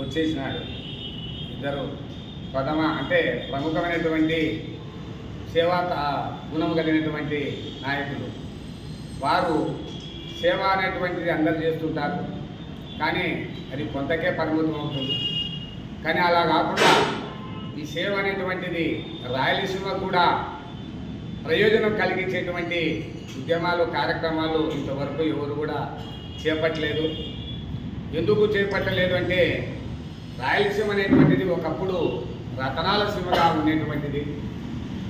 వచ్చేసినాడు. ఇద్దరు ప్రథమ అంటే ప్రముఖమైనటువంటి సేవా గుణము గుణం కలిగినటువంటి నాయకులు. వారు సేవ అనేటువంటిది అందరు చేస్తుంటారు. కానీ అది కొంతకే పరిమితం అవుతుంది. కానీ అలా కాకుండా ఈ సేవ అనేటువంటిది రాయలసీమ కూడా ప్రయోజనం కలిగించేటువంటి ఉద్యమాలు కార్యక్రమాలు ఇంతవరకు ఎవరు కూడా చేపట్టలేదు. ఎందుకు చేపట్టలేదు అంటే రాయలసీమ అనేటువంటిది ఒకప్పుడు రతనాల సీమగా ఉండేటువంటిది.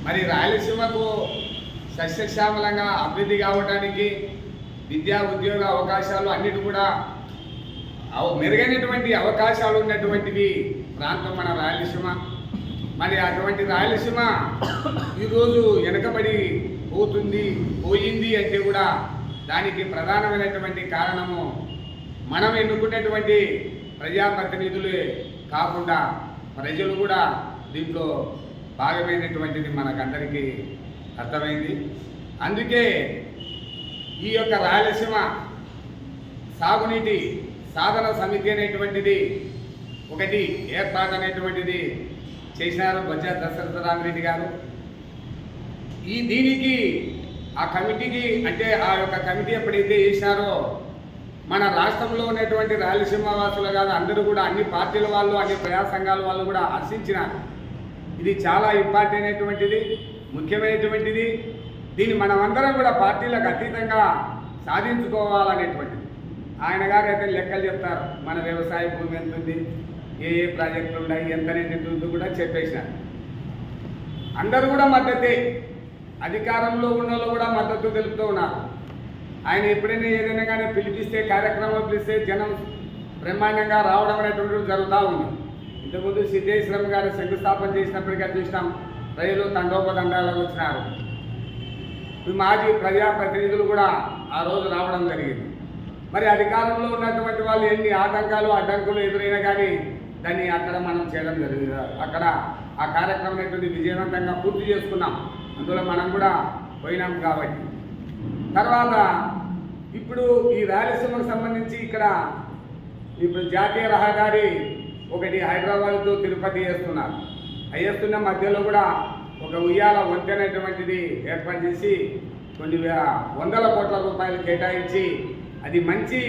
మరి రాయలసీమకు సస్యశ్యామలంగా అభివృద్ధి కావడానికి విద్యా ఉద్యోగ అవకాశాలు అన్నిటి కూడా మెరుగైనటువంటి అవకాశాలు ఉన్నటువంటిది ప్రాంతం మన రాయలసీమ. మరి అటువంటి రాయలసీమ ఈరోజు వెనకబడి పోతుంది పోయింది అంటే కూడా దానికి ప్రధానమైనటువంటి కారణము మనం ఎన్నుకున్నటువంటి ప్రజాప్రతినిధులే కాకుండా ప్రజలు కూడా దీంట్లో భాగమైనటువంటిది మనకందరికీ అర్థమైంది. అందుకే ఈ యొక్క రాయలసీమ సాగునీటి సాధన సమితి అనేటువంటిది ఒకటి ఏర్పాటు అనేటువంటిది చేసినారు బొజ్జ దశరథ రామిరెడ్డి గారు. ఈ దీనికి ఆ కమిటీకి అంటే ఆ యొక్క కమిటీ ఎప్పుడైతే చేసినారో మన రాష్ట్రంలో ఉన్నటువంటి రాయలసీమ వాసులు కాదు అందరూ కూడా అన్ని పార్టీల వాళ్ళు అన్ని ప్రజా సంఘాల వాళ్ళు కూడా హర్షించినారు. ఇది చాలా ఇంపార్టెంట్ అయినటువంటిది ముఖ్యమైనటువంటిది. దీన్ని మనమందరం కూడా పార్టీలకు అతీతంగా సాధించుకోవాలనేటువంటిది. ఆయన గారు అయితే లెక్కలు చెప్తారు మన వ్యవసాయ భూమి ఎంత ఉంది ఏ ఏ ప్రాజెక్టులు ఉన్నాయి ఎంత నిండుతుందో కూడా చెప్పేసినారు. అందరూ కూడా మద్దతే అధికారంలో ఉన్న వాళ్ళు కూడా మద్దతు తెలుపుతూ ఉన్నారు. ఆయన ఎప్పుడైనా ఏదైనా కానీ పిలిపిస్తే కార్యక్రమం పిలిస్తే జనం బ్రహ్మాండంగా రావడం అనేటువంటిది జరుగుతూ ఉంది. ఇంతకుముందు సిద్ధేశ్వరం గారు శంకుస్థాపన చేసినప్పటికీ చూసినాం. ప్రజలు తండోపదండాలకు వచ్చినారు. మాజీ ప్రజాప్రతినిధులు కూడా ఆ రోజు రావడం జరిగింది. మరి అధికారంలో ఉన్నటువంటి వాళ్ళు ఎన్ని ఆటంకాలు అడ్డంకులు ఎదురైనా కానీ దాన్ని అక్కడ మనం చేయడం జరిగింది. అక్కడ ఆ కార్యక్రమం అనేటువంటి విజయవంతంగా పూర్తి చేసుకున్నాం. అందులో మనం కూడా పోయినాం కాబట్టి. తర్వాత ఇప్పుడు ఈ రాయలసీమకు సంబంధించి ఇక్కడ ఇప్పుడు జాతీయ రహదారి ఒకటి హైదరాబాద్తో తిరుపతి వేస్తున్నారు. వేస్తున్న మధ్యలో కూడా ఒక ఉయ్యాల వంతెనటువంటిది ఏర్పాటు చేసి కొన్ని వందల కోట్ల రూపాయలు కేటాయించి అది మంచి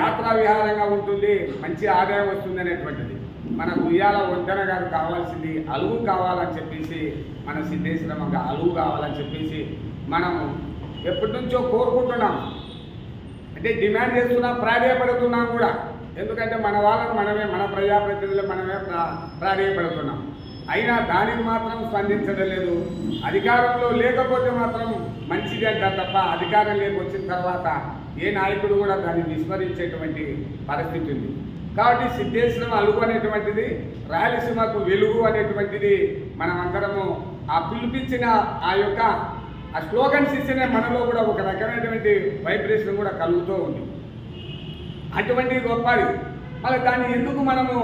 యాత్రా విహారంగా ఉంటుంది మంచి ఆదాయం వస్తుంది అనేటువంటిది. మనకు ఉయ్యాల వంతెన గారు కావాల్సింది అలుగు కావాలని చెప్పేసి మన సిద్ధేశ్వరమ్మ అలుగు కావాలని చెప్పేసి మనం ఎప్పటి నుంచో కోరుకుంటున్నాం. అంటే డిమాండ్ చేస్తున్నాం ప్రాధాయపడుతున్నాం కూడా. ఎందుకంటే మన వాళ్ళని మనమే మన ప్రజాప్రతినిధులు మనమే ప్రా అయినా దానికి మాత్రం స్పందించడం లేదు. అధికారంలో లేకపోతే మాత్రం మంచిది అంటారు తప్ప అధికారం లేక వచ్చిన తర్వాత ఏ నాయకుడు కూడా దాన్ని విస్మరించేటువంటి పరిస్థితి ఉంది. కాబట్టి సిద్ధేశ్వరం అలుగు అనేటువంటిది రాయలసీమకు వెలుగు అనేటువంటిది మనమందరము ఆ పిలిపించిన ఆ యొక్క ఆ స్లోగన్స్ ఇస్తేనే మనలో కూడా ఒక రకమైనటువంటి వైబ్రేషన్ కూడా కలుగుతూ ఉంది. అటువంటి గొప్పది. మళ్ళీ దాన్ని ఎందుకు మనము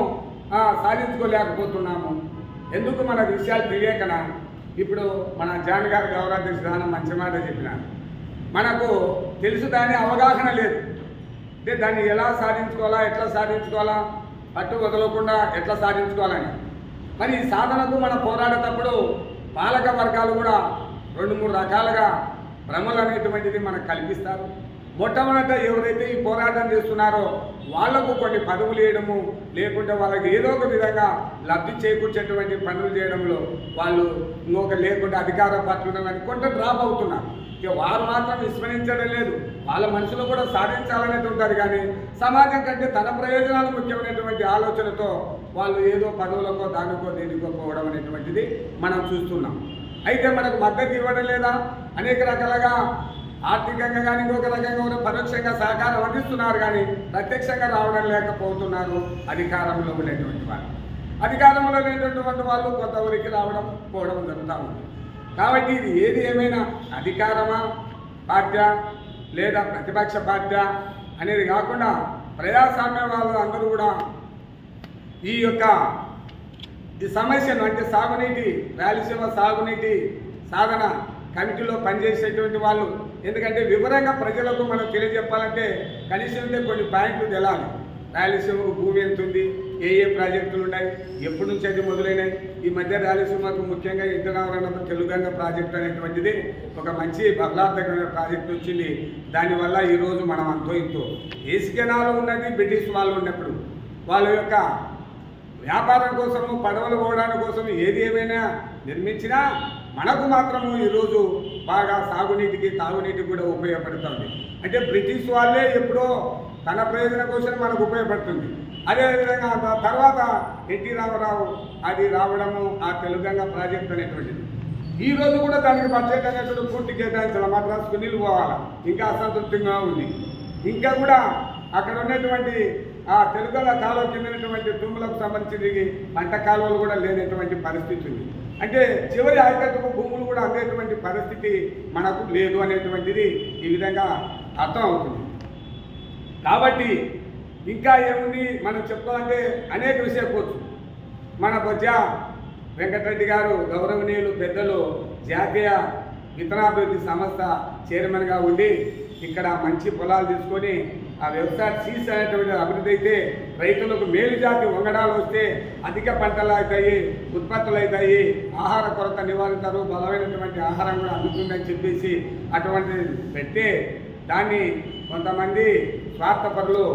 సాధించుకోలేకపోతున్నాము? ఎందుకు మన విషయాలు తెలియకనా? ఇప్పుడు మన జాన్ గారు గౌరవాధ్యక్ష దానం మంచి మాట చెప్పినారు. మనకు తెలుసు దాని అవగాహన లేదు. అంటే దాన్ని ఎలా సాధించుకోవాలా ఎట్లా సాధించుకోవాలా పట్టు వదలకుండా ఎట్లా సాధించుకోవాలని. మరి ఈ సాధనకు మనం పోరాడేటప్పుడు పాలక వర్గాలు కూడా రెండు మూడు రకాలుగా భ్రమలు అనేటువంటిది మనకు కల్పిస్తారు. మొట్టమొదట ఎవరైతే ఈ పోరాటం చేస్తున్నారో వాళ్ళకు కొన్ని పదవులు వేయడము లేకుంటే వాళ్ళకి ఏదో ఒక విధంగా లబ్ధి చేకూర్చేటువంటి పనులు చేయడంలో వాళ్ళు ఇంకొక లేకుండా అధికార పార్టీలు కానీ కొంత డ్రాప్ అవుతున్నారు. ఇక వారు మాత్రం విస్మరించడం లేదు. వాళ్ళ మనసులో కూడా సాధించాలనేది ఉంటుంది కానీ సమాజం కంటే తన ప్రయోజనాలు ముఖ్యమైనటువంటి ఆలోచనతో వాళ్ళు ఏదో పదవులకో దానికో దేనికో పోవడం అనేటువంటిది మనం చూస్తున్నాం. అయితే మనకు మద్దతు ఇవ్వడం లేదా? అనేక రకాలుగా ఆర్థికంగా కానీ ఇంకొక రకంగా కూడా పరోక్షంగా సహకారం అందిస్తున్నారు కానీ ప్రత్యక్షంగా రావడం లేకపోతున్నారు అధికారంలో ఉండేటువంటి వాళ్ళు. అధికారంలో లేనటువంటి వాళ్ళు కొంతవరకు రావడం పోవడం జరుగుతూ ఉంది. కాబట్టి ఇది ఏది ఏమైనా అధికారమా పార్టీ లేదా ప్రతిపక్ష పార్టీ అనేది కాకుండా ప్రజాస్వామ్య వాళ్ళు అందరూ కూడా ఈ యొక్క ఈ సమస్యను అంటే సాగునీటి రాయలసీమ సాగునీటి సాధన కమిటీలో పనిచేసేటువంటి వాళ్ళు. ఎందుకంటే వివరంగా ప్రజలకు మనం తెలియజెప్పాలంటే కనీసం కొన్ని పాయింట్లు తెలాలి. రాయలసీమకు భూమి ఎంత ఉంది ఏ ఏ ప్రాజెక్టులు ఉన్నాయి ఎప్పటి నుంచి అది మొదలైనాయి? ఈ మధ్య రాయలసీమకు ముఖ్యంగా ఇంద్రనావరణ తెలుగంగ ప్రాజెక్ట్ అనేటువంటిది ఒక మంచి బహ్లార్థకమైన ప్రాజెక్ట్ వచ్చింది. దానివల్ల ఈరోజు మనం అంతో ఇంతో ఏసికెనాలు ఉన్నది బ్రిటిష్ వాళ్ళు ఉన్నప్పుడు. వాళ్ళ యొక్క వ్యాపారం కోసము పడవలు పోవడానికి కోసం ఏది ఏమైనా నిర్మించినా మనకు మాత్రము ఈరోజు బాగా సాగునీటికి తాగునీటికి కూడా ఉపయోగపడుతుంది. అంటే బ్రిటిష్ వాళ్ళే ఎప్పుడో తన ప్రయోజనం కోసం మనకు ఉపయోగపడుతుంది. అదేవిధంగా తర్వాత ఎన్టీ రామారావు అది రావడము ఆ తెలుగంగా ప్రాజెక్ట్ అనేటువంటిది. ఈ రోజు కూడా దానికి ప్రత్యేకమైనటువంటి పూర్తి కేటాయించాలి. మద్రాసుకు నీళ్ళు పోవాలి ఇంకా అసంతృప్తిగా ఉంది. ఇంకా కూడా అక్కడ ఉన్నటువంటి ఆ తెలుగుల కాలువ కిందటువంటి తుమ్ములకు సంబంధించి పంట కాలువలు కూడా లేనటువంటి పరిస్థితి ఉంది. అంటే చివరి ఆయకట్టుకు భూములు కూడా అందేటువంటి పరిస్థితి మనకు లేదు అనేటువంటిది ఈ విధంగా అర్థం అవుతుంది కాబట్టి ఇంకా ఏముంది? మనం చెప్పుకోవాలంటే అనేక విషయపోవచ్చు మన బొజ్జ వెంకటరెడ్డి గారు గౌరవనీయులు పెద్దలు జాతీయ విత్తనాభివృద్ధి సంస్థ చైర్మన్గా ఉండి ఇక్కడ మంచి పొలాలు తీసుకొని ఆ వ్యవసాయ సీస్ అనేటువంటి అభివృద్ధి అయితే రైతులకు మేలు జాతి వంగడాలు వస్తే అధిక పంటలు అవుతాయి ఉత్పత్తులు అవుతాయి ఆహార కొరత నివారిస్తారు బలమైనటువంటి ఆహారం కూడా అందుతుందని చెప్పేసి అటువంటి పెడితే దాన్ని కొంతమంది స్వార్థపరులు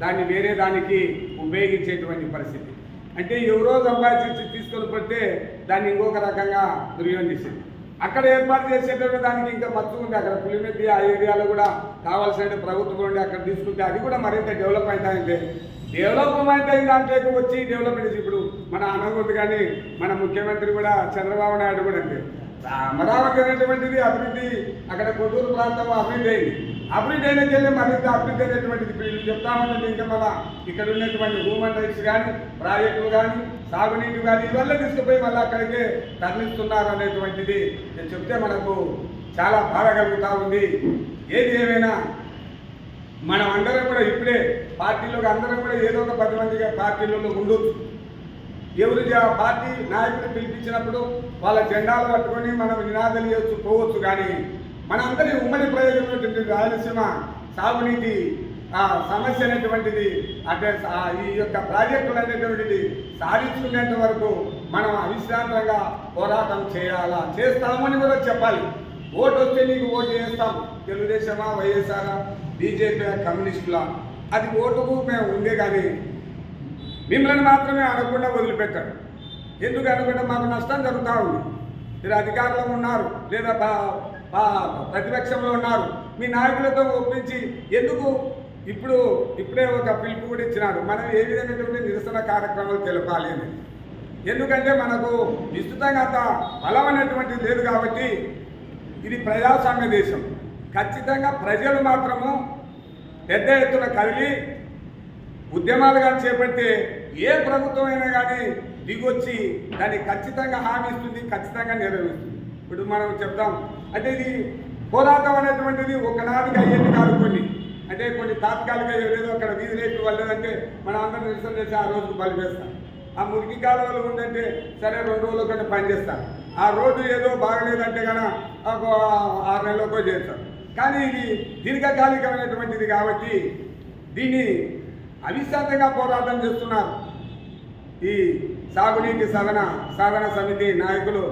దాన్ని వేరే దానికి ఉపయోగించేటువంటి పరిస్థితి. అంటే ఎవరో సంపాదించి తీసుకొని పడితే దాన్ని ఇంకొక రకంగా దుర్వినియోగించింది అక్కడ ఏర్పాటు చేసేటప్పుడు దానికి ఇంకా మత్తు ఉంది అక్కడ పులిమెత్తి ఆ ఏరియాలో కూడా కావాల్సిన ప్రభుత్వం ఉండి అక్కడ తీసుకుంటే అది కూడా మరింత డెవలప్ అవుతాయంటే. డెవలప్మెంట్ అయిన దాంట్లోకి వచ్చి డెవలప్మెంట్ ఇప్పుడు మన అనగొద్దు కానీ మన ముఖ్యమంత్రి కూడా చంద్రబాబు నాయుడు కూడా అంతే. అమరావతి అనేటువంటిది అభివృద్ధి అక్కడ కొట్టూరు ప్రాంతం అభివృద్ధి అయింది. అభివృద్ధి అయినకెళ్ళి మరింత అభివృద్ధి అనేటువంటిది ఇప్పుడు చెప్తా ఇంకా మన ఇక్కడ ఉన్నటువంటి హ్యూమన్ రైట్స్ కానీ ప్రాజెక్టులు కానీ సాగునీటి కానీ వల్ల తీసుకుపోయి మళ్ళీ అక్కడికే తరలిస్తున్నారు అనేటువంటిది నేను చెప్తే మనకు చాలా బాధ కలుగుతూ ఉంది. ఏది ఏమైనా మనం అందరం కూడా ఇప్పుడే పార్టీలో అందరం కూడా ఏదో ఒక పది మందిగా పార్టీలలో ఉండొచ్చు. ఎవరు పార్టీ నాయకులు పిలిపించినప్పుడు వాళ్ళ జెండాలు పట్టుకొని మనం నినాదాలు చేయొచ్చు పోవచ్చు కానీ మనందరి ఉమ్మడి ప్రయోజనం రాయలసీమ సాగునీటి సమస్య అనేటువంటిది అంటే ఈ యొక్క ప్రాజెక్టులు అనేటువంటిది సాధించుకునేంత వరకు మనం అవిశ్రాంతంగా పోరాటం చేయాలా? చేస్తామని కూడా చెప్పాలి. ఓటు వస్తే నీకు ఓటు చేస్తాం. తెలుగుదేశమా వైఎస్ఆర్ బీజేపీ కమ్యూనిస్టులా? అది ఓటుకు మేము ఉండే కానీ మిమ్మల్ని మాత్రమే అనకుండా వదిలిపెట్టాడు ఎందుకు అనకుండా మాకు నష్టం జరుగుతూ ఉంది. మీరు అధికారంలో ఉన్నారు లేదా ప్రతిపక్షంలో ఉన్నారు. మీ నాయకులతో ఒప్పించి ఎందుకు ఇప్పుడు ఇప్పుడే ఒక పిలుపు కూడా ఇచ్చినాడు. మనం ఏ విధమైనటువంటి నిరసన కార్యక్రమాలు తెలపాలి అని. ఎందుకంటే మనకు విస్తృతంగా అంత బలం అనేటువంటిది లేదు కాబట్టి ఇది ప్రజాస్వామ్య దేశం. ఖచ్చితంగా ప్రజలు మాత్రము పెద్ద ఎత్తున కదిలి ఉద్యమాలు కానీ చేపడితే ఏ ప్రభుత్వం అయినా కానీ దిగొచ్చి దాన్ని ఖచ్చితంగా హామీ ఇస్తుంది ఖచ్చితంగా నెరవేరుస్తుంది. ఇప్పుడు మనం చెప్తాం అంటే ఇది పోరాటం అనేటువంటిది ఒకనాటికి అయ్యేది కాదు కొన్ని. అంటే కొన్ని తాత్కాలిక ఏదో అక్కడ వీధి రేట్లు వల్లేదంటే మనం అందరం నిరసన చేసి ఆ రోజుకు బలిపేస్తాం. ఆ మురికి కాలువలు ఉందంటే సరే రెండు రోజులు కంటే పనిచేస్తాం. ఆ రోడ్డు ఏదో బాగలేదంటే కనుక ఆరు నెలలకో చేస్తాం. కానీ ఇది దీర్ఘకాలికమైనటువంటిది కాబట్టి దీన్ని అవిశ్రాంతంగా పోరాటం చేస్తున్నారు. ఈ సాగునీటి సాధన సాధన సమితి నాయకులు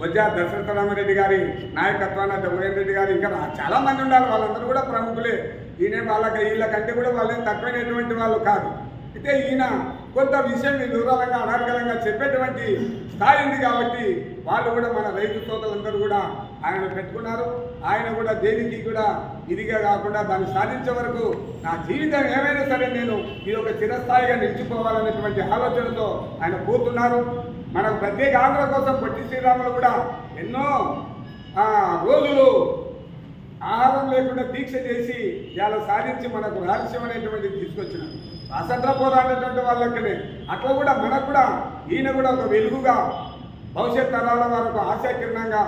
బొజ్జా దశరథ రామరెడ్డి గారి నాయకత్వాన ఉదయన్ రెడ్డి గారు ఇంకా చాలామంది ఉండాలి. వాళ్ళందరూ కూడా ప్రముఖులే. ఈయన వాళ్ళకి వీళ్ళకంటే కూడా వాళ్ళు తక్కువైనటువంటి వాళ్ళు కాదు. అయితే ఈయన కొంత విషయం దూరాలంగా అనర్గలంగా చెప్పేటువంటి స్థాయి ఉంది కాబట్టి వాళ్ళు కూడా మన రైతు సోదరులందరూ కూడా ఆయన పెట్టుకున్నారు. ఆయన కూడా దేనికి కూడా ఇదిగా కాకుండా దాన్ని సాధించే వరకు నా జీవితం ఏమైనా సరే నేను ఇది ఒక చిరస్థాయిగా నిలిచిపోవాలనేటువంటి ఆలోచనతో ఆయన పోతున్నారు. మనకు ప్రత్యేక ఆంధ్ర కోసం పొట్టి శ్రీరాములు కూడా ఎన్నో రోజులు ఆహారం లేకుండా దీక్ష చేసి ఇలా సాధించి మనకు రహస్యం అనేటువంటిది తీసుకొచ్చినారు అసంత్ర పోరాడేటువంటి వాళ్ళకనే అట్లా కూడా మనకు కూడా ఈయన కూడా ఒక వెలుగుగా భవిష్యత్ తరాల వరకు ఆశాకిరణంగా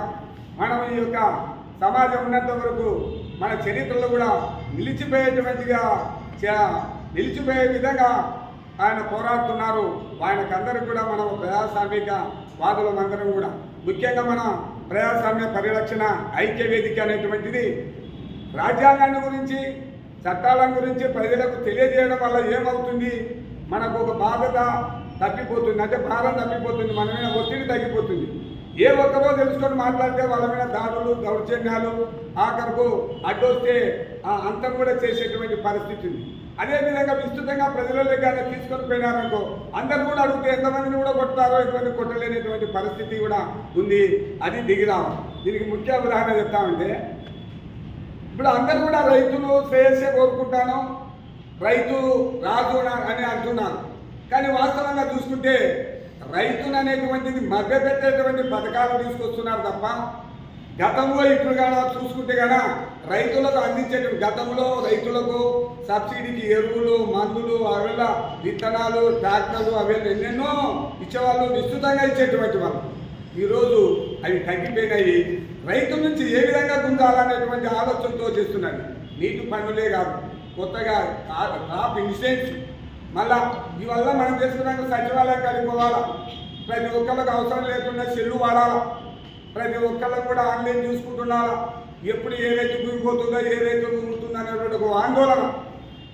మనం ఈ యొక్క సమాజం ఉన్నంత వరకు మన చరిత్రలో కూడా నిలిచిపోయేటువంటిగా నిలిచిపోయే విధంగా ఆయన పోరాడుతున్నారు. ఆయనకందరికి కూడా మనం ప్రజాస్వామిక వాదులం అందరం కూడా. ముఖ్యంగా మన ప్రజాస్వామ్య పరిరక్షణ ఐక్య వేదిక అనేటువంటిది రాజ్యాంగాన్ని గురించి చట్టాల గురించి ప్రజలకు తెలియజేయడం వల్ల ఏమవుతుంది? మనకు ఒక బాధ్యత తప్పిపోతుంది. అంటే భారం తప్పిపోతుంది. మన మీద ఒత్తిడి తగ్గిపోతుంది. ఏ ఒక్కరో తెలుసుకొని మాట్లాడితే వాళ్ళ మీద దాడులు దౌర్జన్యాలు ఆఖరుకు అడ్డొస్తే ఆ అంతం కూడా చేసేటువంటి పరిస్థితి ఉంది. అదేవిధంగా విస్తృతంగా ప్రజలలో కానీ తీసుకొని పోయినారనుకో అందరు కూడా అడిగితే ఎంతమందిని కూడా కొట్టారో ఎంతమంది కొట్టలేనటువంటి పరిస్థితి కూడా ఉంది. అది దిగిరావు దీనికి ముఖ్య ఉదాహరణ చెప్తామంటే ఇప్పుడు అందరు కూడా రైతులు శ్రేయస్సే కోరుకుంటాను. రైతు రాజు నా- అని అంటున్నారు. కానీ వాస్తవంగా చూసుకుంటే రైతుననేటువంటిది మభ్యపెట్టేటువంటి పథకాలు తీసుకొస్తున్నారు తప్ప గతంలో ఇప్పుడు కాడ చూసుకుంటే కదా రైతులకు అందించేటువంటి గతంలో రైతులకు సబ్సిడీకి ఎరువులు మందులు అవేళ విత్తనాలు ట్రాక్టర్లు అవేళ ఎన్నెన్నో ఇచ్చేవాళ్ళు విస్తృతంగా ఇచ్చేటువంటి వాళ్ళు. ఈరోజు అవి తగ్గిపోయినాయి. రైతు నుంచి ఏ విధంగా గుంజాలనేటువంటి ఆలోచనతో చేస్తున్నారు. నీటి పనులే కాదు కొత్తగా క్రాప్ ఇన్సూరెన్స్. మళ్ళా ఇవల్ల మనం చేసుకున్నాక సచివాలయం కలిగిపోవాలా ప్రతి ఒక్కరికి అవసరం లేకుండా చెల్లు వాడాలా? ప్రతి ఒక్కళ్ళకు కూడా ఆన్లైన్ చూసుకుంటున్నారా? ఎప్పుడు ఏ రైతు కూలిపోతుందో ఏ రైతు కూలుతుందో అనేటువంటి ఒక ఆందోళన.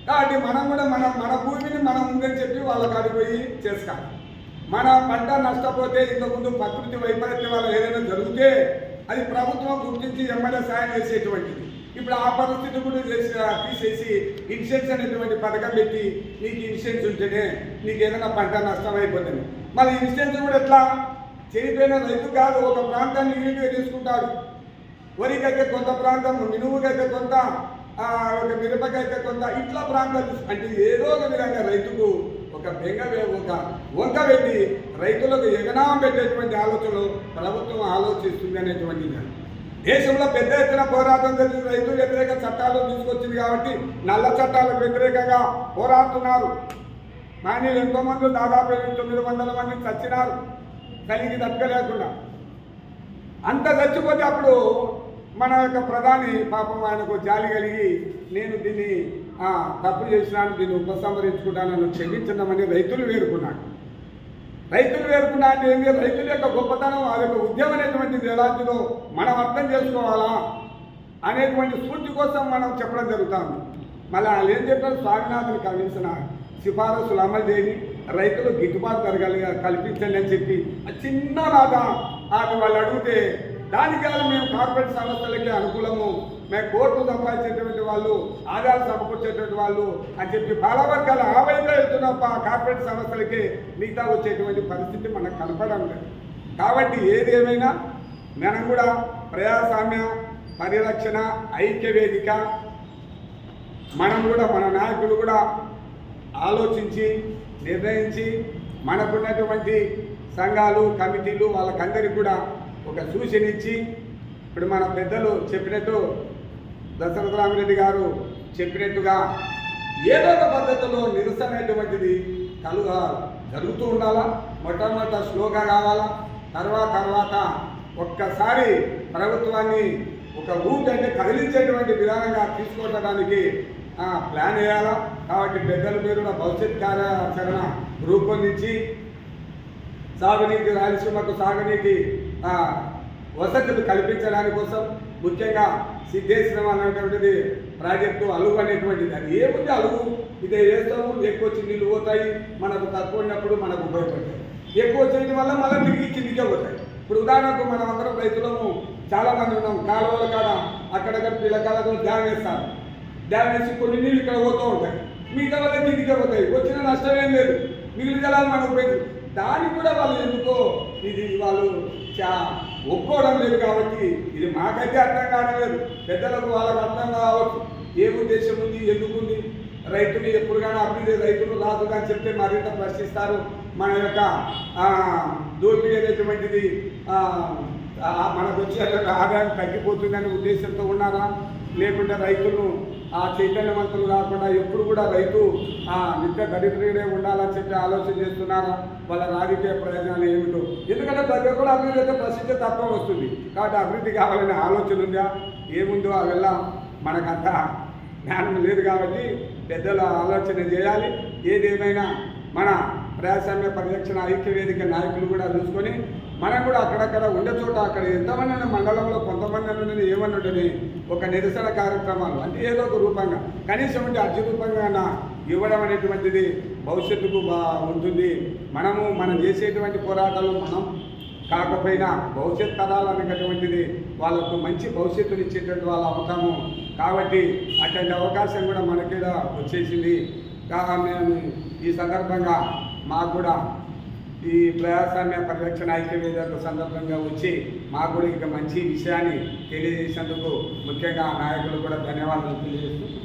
కాబట్టి మనం కూడా మన మన భూమిని మనం ఉందని చెప్పి వాళ్ళకి అడిగిపోయి చేసుకోవాలి. మన పంట నష్టపోతే ఇంతకుముందు ప్రకృతి వైపరీత్యం వల్ల ఏదైనా జరిగితే అది ప్రభుత్వం గుర్తించి ఎమ్మెల్యే సాయం చేసేటువంటిది. ఇప్పుడు ఆ పరిస్థితి కూడా చేసి తీసేసి ఇన్సూరెన్స్ అనేటువంటి పథకం పెట్టి నీకు ఇన్సూరెన్స్ ఉంటేనే నీకు ఏదైనా పంట నష్టం అయిపోతుంది. మళ్ళీ ఇన్సూరెన్స్ కూడా ఎట్లా? చనిపోయిన రైతు కాదు ఒక ప్రాంతాన్ని యూనిట్గా తీసుకుంటాడు వరికైతే కొంత ప్రాంతం మినువుకైతే కొంత ఒక మిరపకైతే కొంత ఇట్లా ప్రాంతాలు అంటే ఏదో ఒక విధంగా రైతుకు ఒక బెంగ ఒక వంక పెట్టి రైతులకు ఎగనాం పెట్టేటువంటి ఆలోచనలు ప్రభుత్వం ఆలోచిస్తుంది అనేటువంటిది దేశంలో పెద్ద ఎత్తున పోరాటం జరిగింది రైతు వ్యతిరేక చట్టాలు తీసుకొచ్చింది కాబట్టి నల్ల చట్టాలకు వ్యతిరేకంగా పోరాడుతున్నారు. మాన్యులు ఎంతోమంది దాదాపు తొమ్మిది వందల మంది చచ్చినారు. కలిగి తట్టుకోలేకుండా. అంత చచ్చిపోతే అప్పుడు మన యొక్క ప్రధాని పాపం ఆయనకు జాలి కలిగి నేను దీన్ని తప్పు చేసినాను దీన్ని ఉపసంహరించుకుంటానని క్షమించడమని రైతులు వేరుకున్నాడు రైతులు వేరుకున్నా అంటే ఏంటి రైతుల యొక్క గొప్పతనం ఆ యొక్క ఉద్యమం అనేటువంటిది ఎలాంటిదో మనం అర్థం చేసుకోవాలా అనేటువంటి స్ఫూర్తి కోసం మనం చెప్పడం జరుగుతుంది. మళ్ళీ వాళ్ళు ఏం చెప్పారు? స్వామినాథుని కల్పించిన సిఫారసులు అమలు చేయని రైతులు గిట్టుబాటు జరగాలి కల్పించండి అని చెప్పి ఆ చిన్న మాట ఆమె వాళ్ళు అడిగితే దానికాల మేము కార్పొరేట్ సంస్థలకి అనుకూలము మేము కోర్టు సంపాదించేటువంటి వాళ్ళు ఆదాయాలు సమకూర్చేటువంటి వాళ్ళు అని చెప్పి చాలా వర్గాలు ఆ కార్పొరేట్ సంస్థలకి మిగతా వచ్చేటువంటి పరిస్థితి మనకు కనపడం లేదు. కాబట్టి ఏది ఏమైనా మనం కూడా ప్రజాస్వామ్య పరిరక్షణ ఐక్య వేదిక మనం కూడా మన నాయకులు కూడా ఆలోచించి నిర్ణయించి మనకున్నటువంటి సంఘాలు కమిటీలు వాళ్ళకందరికీ కూడా ఒక సూచన ఇచ్చి ఇప్పుడు మన పెద్దలు చెప్పినట్టు దశరథ రామిరెడ్డి గారు చెప్పినట్టుగా ఏదో ఒక పద్ధతిలో నిరసనటువంటిది కలుగా జరుగుతూ ఉండాలా? మొట్టమొదట స్లోగా కావాలా? తర్వాత తర్వాత ఒక్కసారి ప్రభుత్వాన్ని ఒక ఊటంటే కదిలించేటువంటి విధానంగా తీసుకోవడానికి ప్లాన్ వేయాలా? కాబట్టి పెద్దల మీరు కూడా భవిష్యత్ కార్యాచరణ రూపొందించి సాగునీటి రాయలసీమకు సాగునీటి వసతులు కల్పించడానికి కోసం ముఖ్యంగా సిద్ధేశ్వరం అనేటువంటిది ప్రాజెక్టు అలుగు అనేటువంటిది. అది ఏముంది అలుగు ఇదే వేస్తాము ఎక్కువ వచ్చి నీళ్ళు పోతాయి మనకు తక్కువ ఉన్నప్పుడు మనకు ఉపయోగపడతాయి. ఎక్కువ వచ్చేయడం వల్ల మళ్ళీ తిరిగి కిందికే పోతాయి. ఇప్పుడు ఉదాహరణకు మనం అందరం రైతులము చాలా మంది ఉన్నాం కాలువల కాడ అక్కడక్కడ పిల్లకాలకు డ్యామ్ వేస్తారు. డ్యామ్ వేసి కొన్ని నీళ్ళు ఇక్కడ పోతూ ఉంటాయి. మిగతా వల్ల కిందికే పోతాయి. వచ్చిన నష్టం ఏం లేదు. మిగిలిన జలాలు మనకు పోయింది. దానికి కూడా వాళ్ళు ఎందుకో ఇది వాళ్ళు చా ఒప్పుకోవడం లేదు కాబట్టి ఇది మాకైతే అర్థం కావడం లేదు. పెద్దలకు వాళ్ళకి అర్థం కావచ్చు. ఏ ఉద్దేశం ఉంది? ఎందుకు ఉంది? రైతులు ఎప్పుడు కానీ అభివృద్ధి రైతులు రాదు అని చెప్తే మరింత ప్రశ్నిస్తారు. మన యొక్క దోపిడీ అనేటువంటిది మనకు వచ్చే ఆదాయం తగ్గిపోతుందనే ఉద్దేశంతో ఉన్నారా? లేకుంటే రైతులు ఆ చైతన్యవంతులు కాకుండా ఎప్పుడు కూడా రైతు ఆ నిత్య దరిద్రుడే ఉండాలని చెప్పి ఆలోచన చేస్తున్నారా? వాళ్ళ రాజకీయ ప్రయోజనాలు ఏమిటో. ఎందుకంటే ప్రతి ఒక్కరు అభివృద్ధి అయితే ప్రసిద్ధ తత్వం వస్తుంది. కాబట్టి అభివృద్ధి కావాలనే ఆలోచన ఉందా? ఏముందో అవెల్ల మనకంత జ్ఞానం లేదు కాబట్టి పెద్దల ఆలోచన చేయాలి. ఏదేమైనా మన ప్రజాస్వామ్య పరిరక్షణ ఐక్య వేదిక నాయకులు కూడా చూసుకొని మనం కూడా అక్కడక్కడ ఉండే చోట అక్కడ ఎంతమంది మండలంలో కొంతమంది ఉన్నది ఏమని ఉంటుంది ఒక నిరసన కార్యక్రమాలు అంటే ఏదో ఒక రూపంగా కనీసం అంటే అర్జీ రూపంగా ఇవ్వడం అనేటువంటిది భవిష్యత్తుకు బా ఉంటుంది. మనము మనం చేసేటువంటి పోరాటాలు మనం కాకపోయినా భవిష్యత్ తరాలు అనేటటువంటిది వాళ్ళకు మంచి భవిష్యత్తుని ఇచ్చేటువంటి వాళ్ళు అవుతాము. కాబట్టి అటువంటి అవకాశం కూడా మనకి వచ్చేసింది. కా- మేము ఈ సందర్భంగా మాకు కూడా ఈ ప్రజాస్వామ్య పరిరక్షణ ఐక్యవేదిక సందర్భంగా వచ్చి మాకు కూడా ఇక మంచి విషయాన్ని తెలియజేసినందుకు ముఖ్యంగా ఆ నాయకులు కూడా ధన్యవాదాలు తెలియజేస్తూ